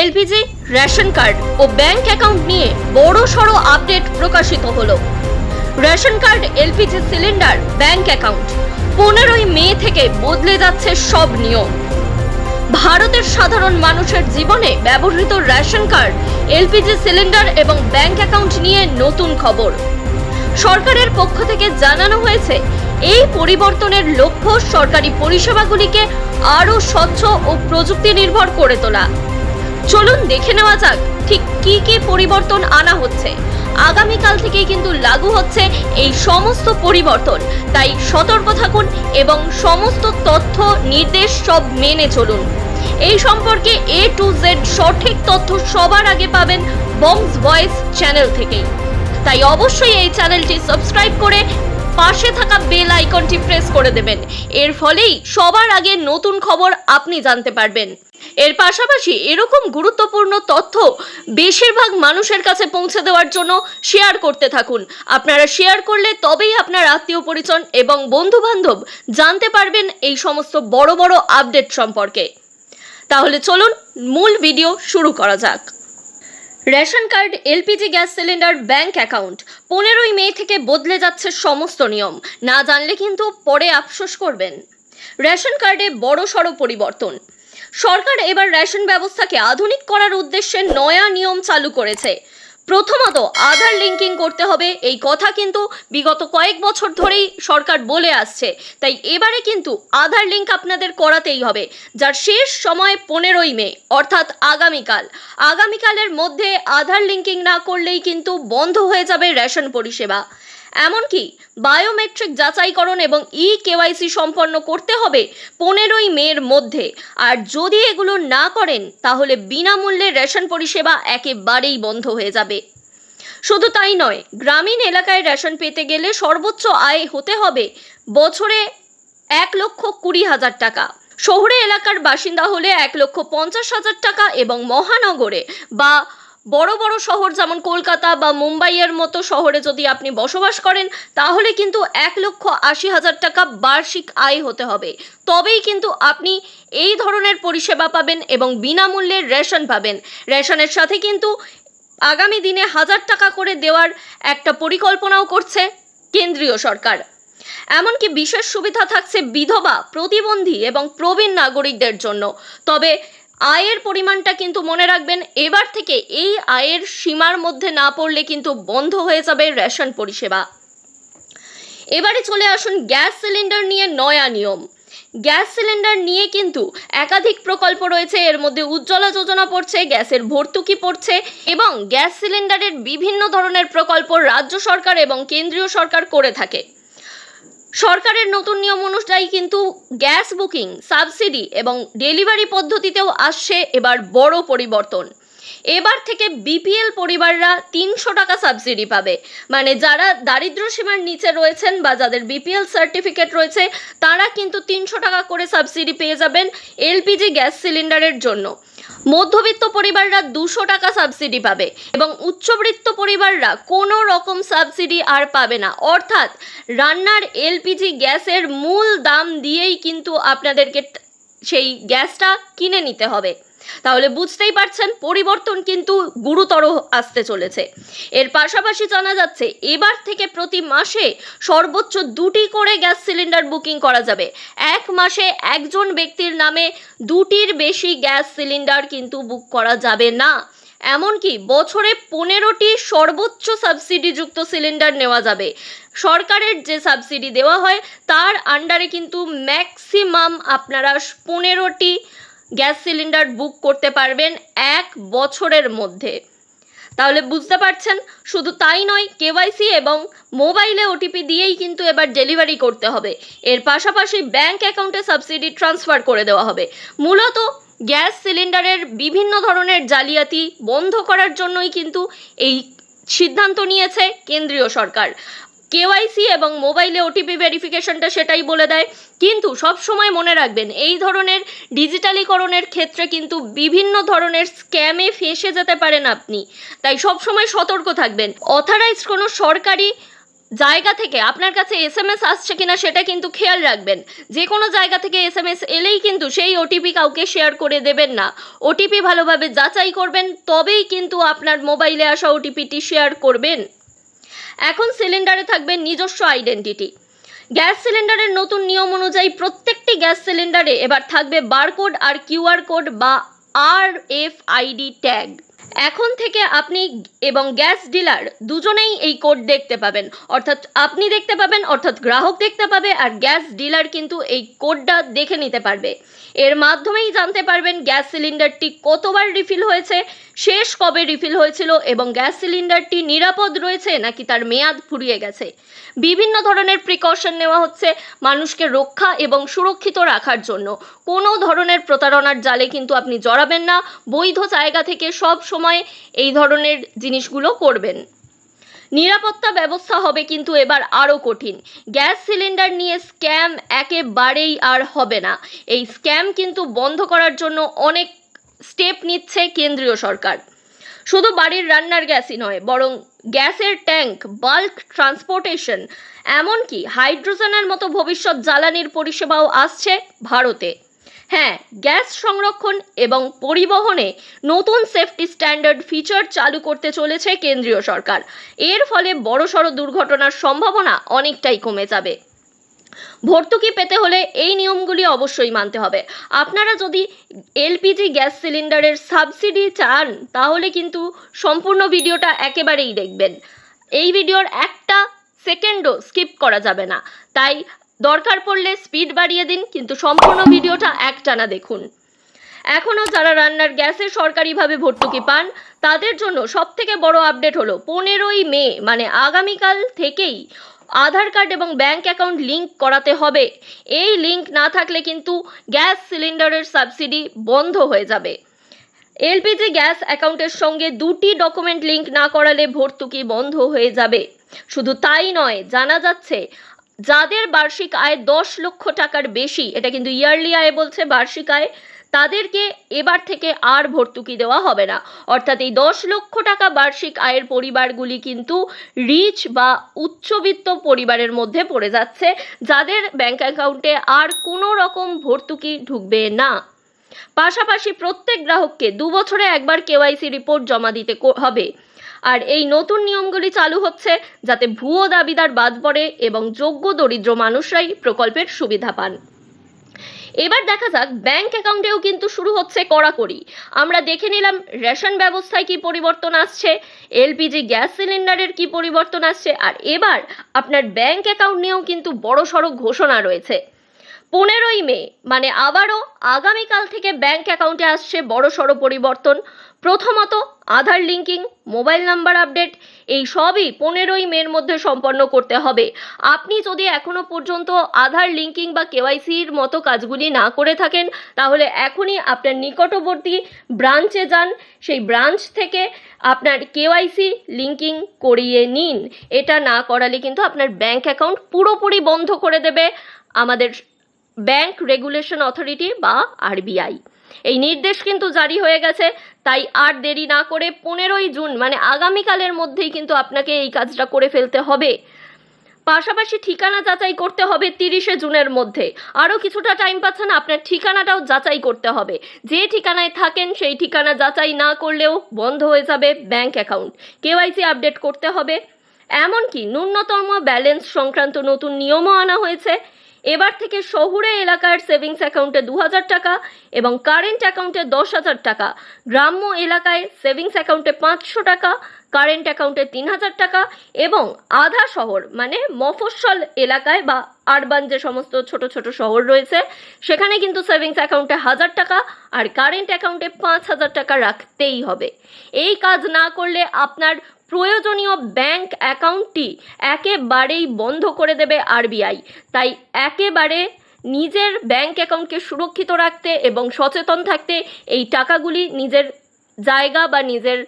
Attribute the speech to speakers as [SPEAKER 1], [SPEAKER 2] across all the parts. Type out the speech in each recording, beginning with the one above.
[SPEAKER 1] LPG, ration card ও bank account নিয়ে বড় সড়ো আপডেট প্রকাশিত হলো। Ration card, LPG cylinder, bank account. পনেরোই মে থেকে বদলে যাচ্ছে সব নিয়ম। ভারতের সাধারণ মানুষের জীবনে ব্যবহৃত রেশন কার্ড, এলপিজি সিলিন্ডার এবং ব্যাংক অ্যাকাউন্ট নিয়ে নতুন খবর। সরকারের পক্ষ থেকে জানানো হয়েছে, এই পরিবর্তনের লক্ষ্য সরকারি পরিষেবাগুলিকে আরও স্বচ্ছ ও প্রযুক্তি নির্ভর করে তোলা। চলুন দেখে নেওয়া যাক ঠিক কি কি পরিবর্তন আনা হচ্ছে। আগামীকাল থেকেই কিন্তু লাগু হচ্ছে এই সমস্ত পরিবর্তন। তাই সতর্ক থাকুন এবং সমস্ত তথ্য, নির্দেশ সব মেনে চলুন। এই সম্পর্কে এ টু জেড সঠিক তথ্য সবার আগে পাবেন বংস ভয়েস চ্যানেল থেকেই। তাই অবশ্যই এই চ্যানেলটি সাবস্ক্রাইব করে পাশে থাকা বেল আইকনটি প্রেস করে দেবেন। এর ফলেই সবার আগে নতুন খবর আপনি জানতে পারবেন। এর পাশাপাশি এরকম গুরুত্বপূর্ণ তথ্য বেশিরভাগ মানুষের কাছে পৌঁছে দেওয়ার জন্য শেয়ার করতে থাকুন। আপনারা শেয়ার করলে তবেই আপনার আত্মীয় পরিজন এবং বন্ধু বান্ধব জানতে পারবেন এই সমস্ত বড় বড় আপডেট সম্পর্কে। তাহলে চলুন, মূল ভিডিও শুরু করা যাক। Ration card, LPG gas cylinder, bank account. পনেরোই মে থেকে বদলে যাচ্ছে সমস্ত নিয়ম। না জানলে কিন্তু পরে আফসোস করবেন। রেশন কার্ডে বড় সড়ো পরিবর্তন। সরকার এবার রেশন ব্যবস্থাকে আধুনিক করার উদ্দেশ্যে নয়া নিয়ম চালু করেছে। প্রথমত আধার লিঙ্কিং করতে হবে। এই কথা কিন্তু বিগত কয়েক বছর ধরেই সরকার বলে আসছে। তাই এবারে কিন্তু আধার লিঙ্ক আপনাদের করাতেই হবে, যার শেষ সময় পনেরোই মে, অর্থাৎ আগামীকাল। আগামীকালের মধ্যে আধার লিঙ্কিং না করলেই কিন্তু বন্ধ হয়ে যাবে রেশন পরিষেবা। এমনকি বায়োমেট্রিক যাচাইকরণ এবং ই কেওয়াইসি সম্পন্ন করতে হবে পনেরোই মের মধ্যে। আর যদি এগুলো না করেন, তাহলে বিনামূল্যে রেশন পরিষেবা একেবারেই বন্ধ হয়ে যাবে। শুধু তাই নয়, গ্রামীণ এলাকায় রেশন পেতে গেলে সর্বোচ্চ আয় হতে হবে বছরে এক লক্ষ কুড়ি হাজার টাকা। শহুরে এলাকার বাসিন্দা হলে এক লক্ষ পঞ্চাশ হাজার টাকা এবং মহানগরে বা বড় বড় শহর যেমন কলকাতা বা মুম্বাইয়ের মতো শহরে যদি আপনি বসবাস করেন, তাহলে কিন্তু এক লক্ষ আশি হাজার টাকা বার্ষিক আয় হতে হবে। তবেই কিন্তু আপনি এই ধরনের পরিষেবা পাবেন এবং বিনামূল্যে রেশন পাবেন। রেশনের সাথে কিন্তু আগামী দিনে হাজার টাকা করে দেওয়ার একটা পরিকল্পনাও করছে কেন্দ্রীয় সরকার। এমনকি বিশেষ সুবিধা থাকছে বিধবা, প্রতিবন্ধী এবং প্রবীণ নাগরিকদের জন্য। তবে আয়ের পরিমাণটা কিন্তু মনে রাখবেন, এবার থেকে এই আয়ের সীমার মধ্যে না পড়লে কিন্তু বন্ধ হয়ে যাবে রেশন পরিষেবা। এবারে চলে আসুন গ্যাস সিলিন্ডার নিয়ে নয়া নিয়ম। গ্যাস সিলিন্ডার নিয়ে কিন্তু একাধিক প্রকল্প রয়েছে, এর মধ্যে উজ্জ্বলা যোজনা পড়ছে, গ্যাসের ভর্তুকি পড়ছে এবং গ্যাস সিলিন্ডারের বিভিন্ন ধরনের প্রকল্প রাজ্য সরকার এবং কেন্দ্রীয় সরকার করে থাকে। সরকারের নতুন নিয়ম অনুযায়ী কিন্তু গ্যাস বুকিং, সাবসিডি এবং ডেলিভারি পদ্ধতিতেও আসছে এবার বড় পরিবর্তন। এবার থেকে বিপিএল পরিবাররা তিনশো টাকা সাবসিডি পাবে। মানে যারা দারিদ্র সীমার নিচে রয়েছেন বা যাদের বিপিএল সার্টিফিকেট রয়েছে, তারা কিন্তু তিনশো টাকা করে সাবসিডি পেয়ে যাবেন এলপিজি গ্যাস সিলিন্ডারের জন্য। মধ্যবিত্ত পরিবাররা দুশো টাকা সাবসিডি পাবে এবং উচ্চবৃত্ত পরিবাররা কোনো রকম সাবসিডি আর পাবে না। অর্থাৎ রান্নার এলপিজি গ্যাসের মূল দাম দিয়েই কিন্তু আপনাদেরকে সেই গ্যাসটা কিনে নিতে হবে। তাহলে বুঝতেই পারছেন, পরিবর্তন কিন্তু গুরুতর আসতে চলেছে। এর পাশাপাশি জানা যাচ্ছে, এবার থেকে প্রতি মাসে সর্বোচ্চ দুটি করে গ্যাস সিলিন্ডার বুকিং করা যাবে। এক মাসে একজন ব্যক্তির নামে দুটির বেশি গ্যাস সিলিন্ডার কিন্তু বুক করা যাবে না। এমনকি বছরে পনেরোটি সর্বোচ্চ সাবসিডিযুক্ত সিলিন্ডার নেওয়া যাবে। সরকারের যে সাবসিডি দেওয়া হয়, তার আন্ডারে কিন্তু ম্যাক্সিমাম আপনারা পনেরোটি গ্যাস সিলিন্ডার বুক করতে পারবেন এক বছরের মধ্যে। তাহলে বুঝতে পারছেন, শুধু তাই নয় কেওয়াইসি এবং মোবাইলে ওটিপি দিয়েই কিন্তু এবার ডেলিভারি করতে হবে। এর পাশাপাশি ব্যাংক অ্যাকাউন্টে সাবসিডি ট্রান্সফার করে দেওয়া হবে। মূলত গ্যাস সিলিন্ডারের বিভিন্ন ধরনের জালিয়াতি বন্ধ করার জন্যই কিন্তু এই সিদ্ধান্ত নিয়েছে কেন্দ্রীয় সরকার। কেওয়াইসি এবং মোবাইলে ওটিপি ভেরিফিকেশনটা সেটাই বলে দেয়। কিন্তু সব সময় মনে রাখবেন, এই ধরনের ডিজিটালিকরণের ক্ষেত্রে কিন্তু বিভিন্ন ধরনের স্ক্যামে ফেসে যেতে পারেন আপনি। তাই সব সময় সতর্ক থাকবেন। অথরাইজড কোনো সরকারি জায়গা থেকে আপনার কাছে এস এম এস আসছে কিনা সেটা কিন্তু খেয়াল রাখবেন। যে কোনো জায়গা থেকে এস এম এস এলেই কিন্তু সেই ওটিপি কাউকে শেয়ার করে দেবেন না। ওটিপি ভালোভাবে যাচাই করবেন, তবেই কিন্তু আপনার মোবাইলে আসা ওটিপিটি শেয়ার করবেন। এখন সিলিন্ডারে থাকবে নিজস্ব আইডেন্টিটি গ্যাস সিলিন্ডারের নতুন নিয়ম অনুযায়ী প্রত্যেকটি গ্যাস সিলিন্ডারে এবার থাকবে বারকোড আর কিউআর কোড বা আর এফ আইডি ট্যাগ এখন থেকে আপনি এবং গ্যাস ডিলার দুজনেই এই কোড দেখতে পাবেন। অর্থাৎ আপনি দেখতে পাবেন, অর্থাৎ গ্রাহক দেখতে পাবে আর গ্যাস ডিলার কিন্তু এই কোডটা দেখে নিতে পারবে। এর মাধ্যমেই জানতে পারবেন গ্যাস সিলিন্ডারটি কতবার রিফিল হয়েছে, শেষ কবে রিফিল হয়েছিল এবং গ্যাস সিলিন্ডারটি নিরাপদ রয়েছে নাকি তার মেয়াদ ফুরিয়ে গেছে। বিভিন্ন ধরনের প্রিকশন নেওয়া হচ্ছে মানুষকে রক্ষা এবং সুরক্ষিত রাখার জন্য। কোনো ধরনের প্রতারণার জালে কিন্তু আপনি জড়াবেন না। বৈধ জায়গা থেকে সব সময় এই ধরনের জিনিসগুলো করবেন। নিরাপত্তা ব্যবস্থা হবে কিন্তু এবার আরও কঠিন। গ্যাস সিলিন্ডার নিয়ে স্ক্যাম একেবারেই আর হবে না। এই স্ক্যাম কিন্তু বন্ধ করার জন্য অনেক স্টেপ নিচ্ছে কেন্দ্রীয় সরকার। শুধু বাড়ির রান্নার গ্যাসই নয়, বরং গ্যাসের ট্যাঙ্ক, বাল্ক ট্রান্সপোর্টেশন, এমনকি হাইড্রোজেনের মতো ভবিষ্যৎ জ্বালানির পরিষেবাও আসছে ভারতে। হ্যাঁ গ্যাস সংরক্ষণ এবং পরিবহনে নতুন সেফটি স্ট্যান্ডার্ড ফিচার চালু করতে চলেছে কেন্দ্রীয় সরকার। এর ফলে বড়সড় দুর্ঘটনার সম্ভাবনা অনেকটাই কমে যাবে। ভর্তুকি পেতে হলে এই নিয়মগুলি অবশ্যই মানতে হবে। আপনারা যদি এলপিজি গ্যাস সিলিন্ডারের সাবসিডি চান, তাহলে কিন্তু সম্পূর্ণ ভিডিওটা একেবারেই দেখবেন। এই ভিডিওর একটা সেকেন্ডও স্কিপ করা যাবে না। তাই দরকার পড়লে স্পিড বাড়িয়ে দিন, কিন্তু সম্পূর্ণ ভিডিওটা একটানা দেখুন। এখনও যারা রান্নার গ্যাসে সরকারিভাবে ভর্তুকি পান, তাদের জন্য সবথেকে বড় আপডেট হলো পনেরোই মে মানে আগামীকাল থেকেই আধার কার্ড এবং ব্যাংক অ্যাকাউন্ট লিংক করাতে হবে। এই লিংক না থাকলে কিন্তু গ্যাস সিলিন্ডারের সাবসিডি বন্ধ হয়ে যাবে। এলপিজি গ্যাস অ্যাকাউন্টের সঙ্গে দুটি ডকুমেন্ট লিংক না করালে ভর্তুকি বন্ধ হয়ে যাবে। শুধু তাই নয়, জানা যাচ্ছে যাদের বার্ষিক আয় দশ লক্ষ টাকার বেশি, এটা কিন্তু ইয়ারলি আয় বলছে বার্ষিক আয়, তাদেরকে এবার থেকে আর ভর্তুকি দেওয়া হবে না। অর্থাৎ এই দশ লক্ষ টাকা বার্ষিক আয়ের পরিবারগুলি কিন্তু রিচ বা উচ্চবিত্ত পরিবারের মধ্যে পড়ে যাচ্ছে, যাদের ব্যাংক অ্যাকাউন্টে আর কোনো রকম ভর্তুকি ঢুকবে না। পাশাপাশি প্রত্যেক গ্রাহককে দু বছরে একবার কেওয়াইসি রিপোর্ট জমা দিতে হবে। আর এই নতুন নিয়মগুলি চালু হচ্ছে যাতে ভুয়ো দাবিদার বাদ পড়ে এবং যোগ্য দরিদ্র মানুষরাই প্রকল্পের সুবিধা পান। এবার দেখা যাক ব্যাংক অ্যাকাউন্টেও কিন্তু শুরু হচ্ছে কড়াকড়ি। আমরা দেখে নিলাম রেশন ব্যবস্থায় কি পরিবর্তন আসছে, এলপিজি গ্যাস সিলিন্ডারের কি পরিবর্তন আসছে, আর এবার আপনার ব্যাংক অ্যাকাউন্ট নিয়েও কিন্তু বড়সড় ঘোষণা রয়েছে। পনেরোই মে মানে আবারও আগামীকাল থেকে ব্যাংক অ্যাকাউন্টে আসছে বড় সড়ো পরিবর্তন। প্রথমত Aadhaar linking mobile number update এই সবই পনেরোই মের মধ্যে সম্পন্ন করতে হবে। আপনি যদি এখনও পর্যন্ত আধার লিঙ্কিং বা কেওয়াইসির মতো কাজগুলি না করে থাকেন, তাহলে এখনই আপনার নিকটবর্তী ব্রাঞ্চে যান। সেই ব্রাঞ্চ থেকে আপনার কেওয়াইসি লিঙ্কিং করিয়ে নিন। এটা না করালে কিন্তু আপনার ব্যাংক অ্যাকাউন্ট পুরোপুরি বন্ধ করে দেবে আমাদের ব্যাংক রেগুলেশন অথরিটি বা আরবিআই এই নির্দেশ কিন্তু জারি হয়ে গেছে, তাই আর দেরি না করে পনেরোই জুন মানে আগামীকালের মধ্যেই কিন্তু আপনাকে এই কাজটা করে ফেলতে হবে। পাশাপাশি ঠিকানা যাচাই করতে হবে তিরিশে জুনের মধ্যে। আরও কিছুটা টাইম পাচ্ছেন, আপনার ঠিকানাটাও যাচাই করতে হবে। যে ঠিকানায় থাকেন, সেই ঠিকানা যাচাই না করলেও বন্ধ হয়ে যাবে ব্যাংক অ্যাকাউন্ট কেওয়াইসি আপডেট করতে হবে। এমনকি ন্যূনতম ব্যালেন্স সংক্রান্ত নতুন নিয়মও আনা হয়েছে। এবার থেকে শহুরে এলাকার সেভিংস অ্যাকাউন্টে দু হাজার টাকা এবং কারেন্ট অ্যাকাউন্টে দশ হাজার টাকা। গ্রাম্য এলাকায় সেভিংস অ্যাকাউন্টে পাঁচশো টাকা, কারেন্ট অ্যাকাউন্টে তিন হাজার টাকা এবং আধা শহর মানে মফস্বল এলাকায় বা আরবান যে সমস্ত ছোট ছোট শহর রয়েছে, সেখানে কিন্তু সেভিংস অ্যাকাউন্টে হাজার টাকা আর কারেন্ট অ্যাকাউন্টে পাঁচ হাজার টাকা রাখতেই হবে। এই কাজ না করলে আপনার প্রয়োজনীয় ব্যাংক অ্যাকাউন্টটি একেবারেই বন্ধ করে দেবে আরবিআই। তাই একেবারে নিজের ব্যাংক অ্যাকাউন্টকে সুরক্ষিত রাখতে এবং সচেতন থাকতে এই টাকাগুলি নিজের জায়গা বা নিজের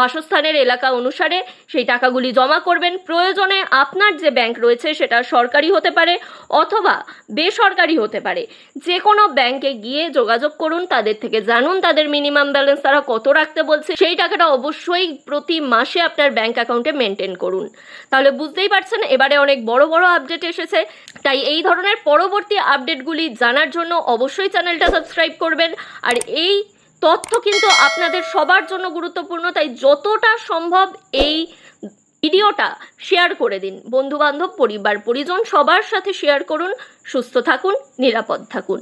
[SPEAKER 1] বাসস্থানের এলাকা অনুসারে সেই টাকাগুলি জমা করবেন। প্রয়োজনে আপনার যে ব্যাংক রয়েছে সেটা সরকারি হতে পারে অথবা বেসরকারি হতে পারে। যে কোনো ব্যাংকে গিয়ে যোগাযোগ করুন, তাদের থেকে জানুন তাদের মিনিমাম ব্যালেন্স তারা কত রাখতে বলছে। সেই টাকাটা অবশ্যই প্রতি মাসে আপনার ব্যাংক অ্যাকাউন্টে মেনটেন করুন। তাহলে বুঝতেই পারছেন, এবারে অনেক বড় বড় আপডেট এসেছে। তাই এই ধরনের পরবর্তী আপডেটগুলি জানার জন্য অবশ্যই চ্যানেলটা সাবস্ক্রাইব করবেন। আর এই তথ্য কিন্তু আপনাদের সবার জন্য গুরুত্বপূর্ণ, তাই যতটা সম্ভব এই ভিডিওটা শেয়ার করে দিন। বন্ধু বান্ধব পরিবার, পরিজন সবার সাথে শেয়ার করুন, সুস্থ থাকুন, নিরাপদ থাকুন।